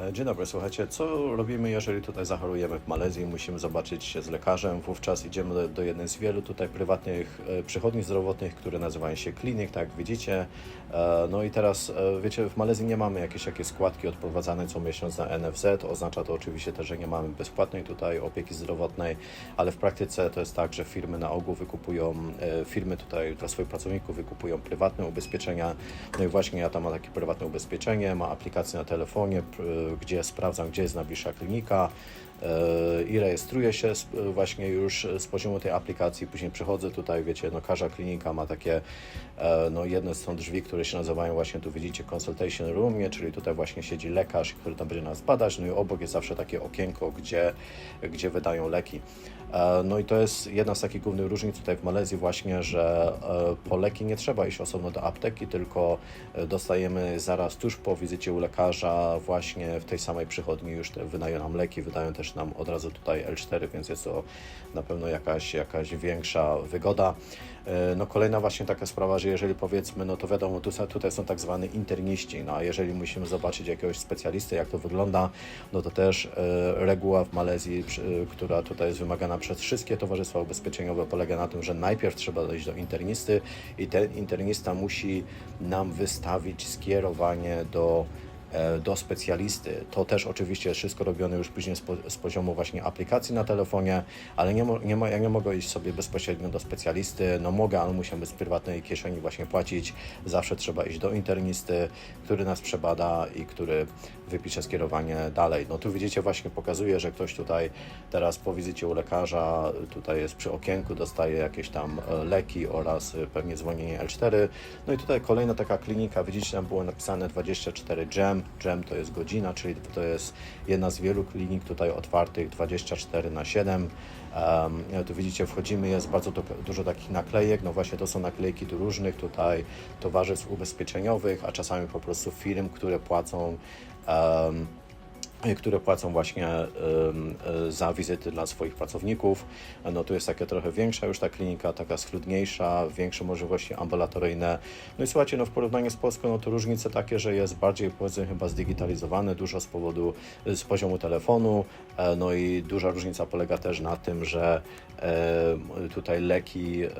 E, Dzień dobry, słuchajcie, co robimy, jeżeli tutaj zachorujemy w Malezji, musimy zobaczyć się z lekarzem, wówczas idziemy do, do jednej z wielu tutaj prywatnych e, przychodni zdrowotnych, które nazywają się klinik, tak jak widzicie. E, No i teraz, wiecie, w Malezji nie mamy jakieś jakieś składki odprowadzane co miesiąc na NFZ, oznacza to oczywiście też, że nie mamy bezpłatnej tutaj opieki zdrowotnej, ale w praktyce to jest tak, że firmy na ogół wykupują, firmy tutaj dla swoich pracowników wykupują prywatne ubezpieczenia, no i właśnie ja tam mam takie prywatne ubezpieczenie, ma aplikację na telefonie, gdzie sprawdzam, gdzie jest najbliższa klinika e, i rejestruję się z, właśnie już z poziomu tej aplikacji. Później przychodzę tutaj, wiecie, no każda klinika ma takie, e, no jedne są drzwi, które się nazywają właśnie, tu widzicie, consultation room, nie? czyli tutaj właśnie siedzi lekarz, który tam będzie nas badać, no i obok jest zawsze takie okienko, gdzie, gdzie wydają leki. E, No i to jest jedna z takich głównych różnic tutaj w Malezji właśnie, że e, po leki nie trzeba iść osobno do apteki, tylko e, dostajemy zaraz tuż po wizycie u lekarza właśnie w tej samej przychodni już wydają nam leki, wydają też nam od razu tutaj L4, więc jest to na pewno jakaś, jakaś większa wygoda. E, No kolejna właśnie taka sprawa, że jeżeli powiedzmy, no to wiadomo, tutaj są tak zwane interniści, no a jeżeli musimy zobaczyć jakiegoś specjalisty, jak to wygląda, no to też e, reguła w Malezji, przy- która tutaj jest wymagana przez wszystkie towarzystwa ubezpieczeniowe, polega na tym, że najpierw trzeba dojść do internisty i ten internista musi nam wystawić skierowanie do e, do specjalisty. To też oczywiście jest wszystko robione już później z, po, z poziomu właśnie aplikacji na telefonie, ale nie, nie ja nie mogę iść sobie bezpośrednio do specjalisty. No mogę, ale musiałbym z prywatnej kieszeni właśnie płacić. Zawsze trzeba iść do internisty, który nas przebada i który wypisze skierowanie dalej. No tu widzicie właśnie pokazuje, że ktoś tutaj teraz po wizycie u lekarza, tutaj jest przy okienku, dostaje jakieś tam e, leki oraz e, pewnie dzwonienie L4. No i tutaj kolejna taka klinika, widzicie tam było napisane 24 GEM. GEM to jest godzina, czyli to jest jedna z wielu klinik tutaj otwartych 24 na 7. Um, tu widzicie, wchodzimy, jest bardzo du- dużo takich naklejek, no właśnie to są naklejki do różnych tutaj towarzystw ubezpieczeniowych, a czasami po prostu firm, które płacą um, które płacą właśnie e, za wizyty dla swoich pracowników. No tu jest taka trochę większa już ta klinika, taka schludniejsza, większe możliwości ambulatoryjne. No i słuchajcie, no w porównaniu z Polską, no to różnice takie, że jest bardziej powiedzmy chyba zdigitalizowane, dużo z powodu, z poziomu telefonu, e, no i duża różnica polega też na tym, że tutaj leki e,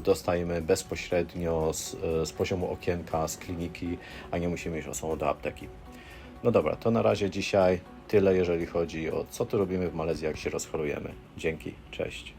dostajemy bezpośrednio z, z poziomu okienka, z kliniki, a nie musimy iść osobno do apteki. No dobra, to na razie dzisiaj tyle, jeżeli chodzi o co tu robimy w Malezji, jak się rozchorujemy. Dzięki, cześć.